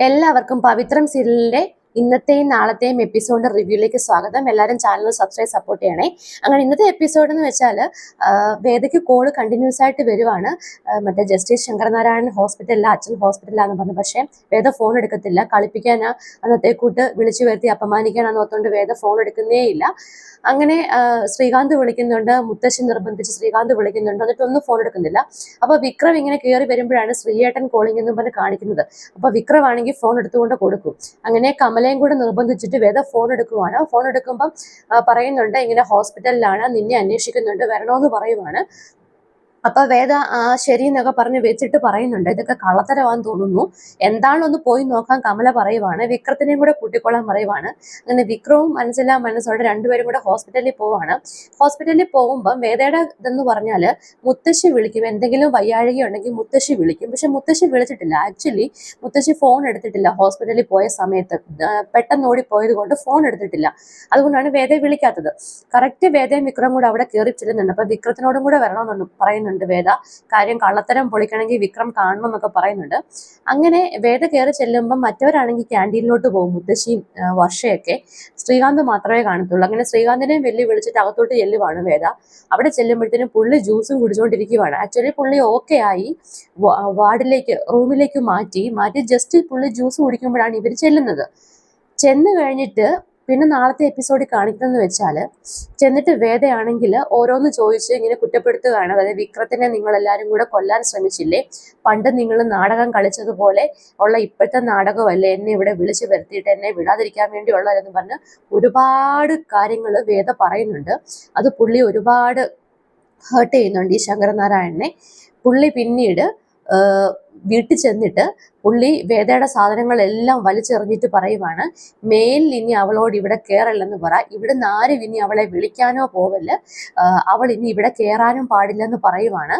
എല്ലാവർക്കും പവിത്രം സീരിയലിന്റെ ഇന്നത്തെയും നാളത്തെയും എപ്പിസോഡിന്റെ റിവ്യൂയിലേക്ക് സ്വാഗതം. എല്ലാവരും ചാനൽ സബ്സ്ക്രൈബ് സപ്പോർട്ട് ചെയ്യണേ. അങ്ങനെ ഇന്നത്തെ എപ്പിസോഡ് എന്ന് വെച്ചാൽ വേദയ്ക്ക് കോൾ കണ്ടിന്യൂസ് ആയിട്ട് വരുവാണ്. മറ്റേ ജസ്റ്റിസ് ശങ്കരനാരായണൻ ഹോസ്പിറ്റലിൽ അച്ഛൻ ഹോസ്പിറ്റലിലാന്ന് പറഞ്ഞു. പക്ഷേ വേദ ഫോൺ എടുക്കത്തില്ല. കളിപ്പിക്കാനാ അന്നത്തെ കൂട്ട് വിളിച്ചു വരുത്തി അപമാനിക്കാനാന്ന് ഓർത്തുകൊണ്ട് വേദ ഫോൺ എടുക്കുന്നേ ഇല്ല. അങ്ങനെ ശ്രീകാന്ത് വിളിക്കുന്നുണ്ട്. മുത്തശ്ശി നിർബന്ധിച്ച് ശ്രീകാന്ത് വിളിക്കുന്നുണ്ട്. എന്നിട്ട് ഒന്നും ഫോൺ എടുക്കുന്നില്ല. അപ്പൊ വിക്രം ഇങ്ങനെ കയറി വരുമ്പോഴാണ് ശ്രീയേട്ടൻ കോളിംഗ് എന്നും പറഞ്ഞ് കാണിക്കുന്നത്. അപ്പൊ വിക്രം ആണെങ്കിൽ ഫോൺ എടുത്തുകൊണ്ട് കൊടുക്കും. അങ്ങനെ കമലയും കൂടെ നിർബന്ധിച്ചിട്ട് വേദ ഫോൺ എടുക്കുവാണ്. ഫോൺ എടുക്കുമ്പം പറയുന്നുണ്ട് ഇങ്ങനെ ഹോസ്പിറ്റലിലാണ് നിന്നെ അന്വേഷിക്കുന്നുണ്ട് വരണോന്ന് പറയുവാണ്. അപ്പൊ വേദ ആ ശരി എന്നൊക്കെ പറഞ്ഞ് വെച്ചിട്ട് പറയുന്നുണ്ട്. ഇതൊക്കെ കള്ളത്തരമാന്ന് തോന്നുന്നു. എന്താണെന്ന് പോയി നോക്കാൻ കമല പറയുവാണ്. വിക്രത്തിനെയും കൂടെ കൂട്ടിക്കൊള്ളാൻ പറയുവാണ്. അങ്ങനെ വിക്രവും മനസ്സിലാ മനസ്സോടെ രണ്ടുപേരും കൂടെ ഹോസ്പിറ്റലിൽ പോവാണ്. ഹോസ്പിറ്റലിൽ പോകുമ്പം വേദയുടെ ഇതെന്ന് പറഞ്ഞാൽ മുത്തശ്ശി വിളിക്കും. എന്തെങ്കിലും വയ്യാഴിക ഉണ്ടെങ്കിൽ മുത്തശ്ശി വിളിക്കും. പക്ഷെ മുത്തശ്ശി വിളിച്ചിട്ടില്ല. ആക്ച്വലി മുത്തശ്ശി ഫോൺ എടുത്തിട്ടില്ല ഹോസ്പിറ്റലിൽ പോയ സമയത്ത്. പെട്ടെന്ന് ഓടിപ്പോയത് കൊണ്ട് ഫോൺ എടുത്തിട്ടില്ല. അതുകൊണ്ടാണ് വേദയെ വിളിക്കാത്തത്. കറക്റ്റ് വേദയും വിക്രം കൂടെ അവിടെ കയറി ചെല്ലുന്നുണ്ട്. അപ്പൊ വിക്രത്തിനോടും കൂടെ വരണമെന്നുണ്ട് പറയുന്നുണ്ട് വേദ. കാര്യം കള്ളത്തരം പൊളിക്കണമെങ്കിൽ വിക്രം കാണണം എന്നൊക്കെ പറയുന്നുണ്ട്. അങ്ങനെ വേദ കയറി ചെല്ലുമ്പോൾ മറ്റവരാണെങ്കിൽ ക്യാന്റീനിലോട്ട് പോകും മുത്തശ്ശിയും വർഷയൊക്കെ. ശ്രീകാന്ത് മാത്രമേ കാണത്തുള്ളൂ. അങ്ങനെ ശ്രീകാന്തിനെയും വെല്ലു വിളിച്ചിട്ട് അകത്തോട്ട് ചെല്ലുവാണ് വേദ. അവിടെ ചെല്ലുമ്പോഴത്തേനും പുള്ളി ജ്യൂസും കുടിച്ചുകൊണ്ടിരിക്കുവാണ് ആക്ച്വലി പുള്ളി ഓക്കെ ആയി വാർഡിലേക്ക് റൂമിലേക്ക് മാറ്റി മാറ്റി ജസ്റ്റ് പുള്ളി ജ്യൂസ് കുടിക്കുമ്പോഴാണ് ഇവർ ചെല്ലുന്നത്. ചെന്ന് കഴിഞ്ഞിട്ട് പിന്നെ നാളത്തെ എപ്പിസോഡിൽ കാണിക്കുന്നതെന്ന് വെച്ചാൽ ചെന്നിട്ട് വേദയാണെങ്കിൽ ഓരോന്ന് ചോദിച്ച് ഇങ്ങനെ കുറ്റപ്പെടുത്തുകയാണ്. അതായത് വിക്രത്തിനെ നിങ്ങൾ എല്ലാവരും കൂടെ കൊല്ലാൻ ശ്രമിച്ചില്ലേ? പണ്ട് നിങ്ങൾ നാടകം കളിച്ചതുപോലെ ഉള്ള ഇപ്പോഴത്തെ നാടകമല്ലേ? എന്നെ ഇവിടെ വിളിച്ചു വരുത്തിയിട്ട് എന്നെ വിടാതിരിക്കാൻ വേണ്ടിയുള്ളതെന്ന് പറഞ്ഞ് ഒരുപാട് കാര്യങ്ങൾ വേദ പറയുന്നുണ്ട്. അത് പുള്ളി ഒരുപാട് ഹേർട്ട് ചെയ്യുന്നുണ്ട് ഈ ശങ്കരനാരായണനെ. പുള്ളി പിന്നീട് വീട്ടിൽ ചെന്നിട്ട് പുള്ളി വേദയുടെ സാധനങ്ങളെല്ലാം വലിച്ചെറിഞ്ഞിട്ട് പറയുവാണ് മേലിൽ ഇനി അവളോട് ഇവിടെ കയറല്ലെന്ന് പറ. ഇവിടുന്ന് ആരും ഇനി അവളെ വിളിക്കാനോ പോവല്ല. അവൾ ഇനി ഇവിടെ കയറാനും പാടില്ലെന്ന് പറയുവാണ്.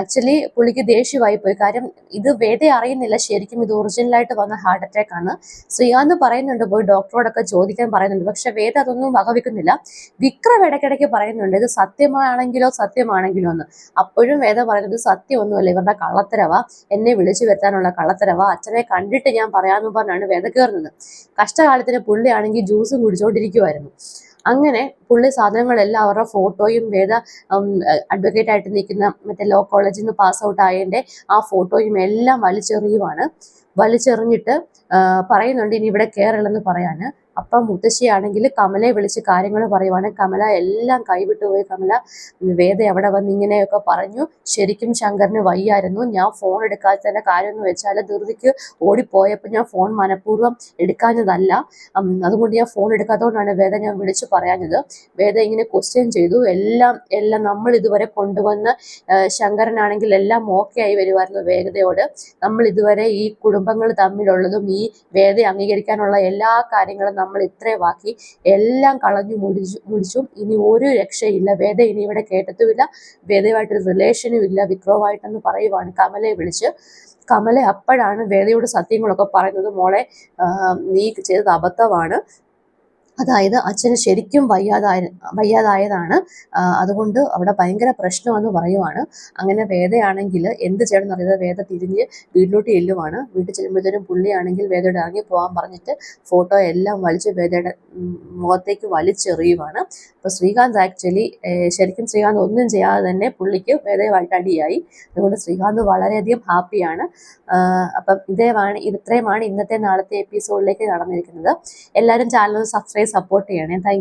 ആക്ച്വലി പുള്ളിക്ക് ദേഷ്യമായി പോയി. കാര്യം ഇത് വേദ അറിയുന്നില്ല. ശരിക്കും ഇത് ഒറിജിനലായിട്ട് വന്ന ഹാർട്ട് അറ്റാക്ക് ആണ്. ശ്രീകാന്ത് പറയുന്നുണ്ട് പോയി ഡോക്ടറോടൊക്കെ ചോദിക്കാൻ പറയുന്നുണ്ട്. പക്ഷെ വേദ അതൊന്നും വകവെക്കുന്നില്ല. വിക്രം ഇടയ്ക്കിടയ്ക്ക് പറയുന്നുണ്ട് ഇത് സത്യമാണെങ്കിലോ സത്യമാണെങ്കിലോ എന്ന്. അപ്പോഴും വേദ പറയുന്നത് സത്യമൊന്നുമല്ല. ഇവരുടെ കള്ളത്തരവ. എന്നെ വിളിച്ചു വരുത്താനുള്ള കള്ളത്തരവ. അച്ഛനെ കണ്ടിട്ട് ഞാൻ പറയാമെന്ന് പറഞ്ഞാണ് വേദ കയറുന്നത്. കഷ്ടകാലത്തിന് പുള്ളിയാണെങ്കിൽ ജ്യൂസും കുടിച്ചുകൊണ്ടിരിക്കുമായിരുന്നു അങ്ങനെ പുള്ളി സാധനങ്ങളെല്ലാം അവരുടെ ഫോട്ടോയും വേദ അഡ്വക്കേറ്റ് ആയിട്ട് നിൽക്കുന്ന മറ്റേ ലോ കോളേജിൽ നിന്ന് പാസ് ഔട്ട് ആയതിന്റെ ആ ഫോട്ടോയും എല്ലാം വലിച്ചെറിയുവാണ്. വലിച്ചെറിഞ്ഞിട്ട് പറയുന്നുണ്ട് ഇനി ഇവിടെ കയറില്ലെന്ന് പറയാന്. അപ്പം മുത്തശ്ശിയാണെങ്കിൽ കമലയെ വിളിച്ച് കാര്യങ്ങൾ പറയുവാണ്. കമല എല്ലാം കൈവിട്ടു പോയി. കമല വേദ അവിടെ വന്ന് ഇങ്ങനെയൊക്കെ പറഞ്ഞു. ശരിക്കും ശങ്കറിന് വയ്യായിരുന്നു. ഞാൻ ഫോൺ എടുക്കാത്തതിന്റെ കാര്യം എന്ന് വെച്ചാൽ ധൃതിക്ക് ഓടിപ്പോയപ്പോൾ ഞാൻ ഫോൺ മനഃപൂർവം എടുക്കാഞ്ഞതല്ല. അതുകൊണ്ട് ഞാൻ ഫോൺ എടുക്കാത്തതുകൊണ്ടാണ് വേദ ഞാൻ വിളിച്ചു പറയാഞ്ഞത്. വേദ ഇങ്ങനെ ക്വസ്റ്റ്യൻ ചെയ്തു. എല്ലാം എല്ലാം നമ്മൾ ഇതുവരെ കൊണ്ടുവന്ന് ശങ്കരനാണെങ്കിൽ എല്ലാം ഓക്കെ ആയി വരുമായിരുന്നു വേഗതയോട്. നമ്മൾ ഇതുവരെ ഈ കുടുംബങ്ങൾ തമ്മിലുള്ളതും ഈ വേദ അംഗീകരിക്കാനുള്ള എല്ലാ കാര്യങ്ങളും നമ്മൾ ഇത്രയുമാക്കി എല്ലാം കളഞ്ഞു മുടിച്ചു മുടിച്ചു ഇനി ഒരു രക്ഷയില്ല. വേദ ഇനി ഇവിടെ കേട്ടത്തുമില്ല വേദയുമായിട്ടൊരു റിലേഷനും ഇല്ല. വിക്രവുമായിട്ടെന്ന് പറയുവാണ് കമലയെ വിളിച്ച്. കമല അപ്പോഴാണ് വേദയോട് സത്യങ്ങളൊക്കെ പറയുന്നത്. മോളെ നീ ചെയ്തത് അബദ്ധമാണ്. അതായത് അച്ഛന് ശരിക്കും വയ്യാതായ വയ്യാതായതാണ്. അതുകൊണ്ട് അവിടെ ഭയങ്കര പ്രശ്നമെന്ന് പറയുവാണ്. അങ്ങനെ വേദയാണെങ്കിൽ എന്ത് ചെയ്യണം എന്നറിയാതെ വേദ തിരിഞ്ഞ് വീട്ടിലോട്ട് ചെല്ലുവാണ്. വീട്ടിൽ ചെല്ലുമ്പോഴത്തേനും പുള്ളിയാണെങ്കിൽ വേദയുടെ ഇറങ്ങി പോകാൻ പറഞ്ഞിട്ട് ഫോട്ടോ എല്ലാം വലിച്ച് വേദയുടെ മുഖത്തേക്ക് വലിച്ചെറിയുവാണ്. അപ്പോൾ ശ്രീകാന്ത് ആക്ച്വലി ശരിക്കും ശ്രീകാന്ത് ഒന്നും ചെയ്യാതെ തന്നെ പുള്ളിക്ക് വേദയുമായിട്ട് അടിയായി. അതുകൊണ്ട് ശ്രീകാന്ത് വളരെയധികം ഹാപ്പിയാണ്. അപ്പം ഇതേമാണ് ഇത് ഇത്രയുമാണ് ഇന്നത്തെ നാളത്തെ എപ്പിസോഡിലേക്ക് നടന്നിരിക്കുന്നത് എല്ലാവരും ചാനൽ സബ്സ്ക്രൈബ് സപ്പോർട്ട് ചെയ്യണേ. താങ്ക്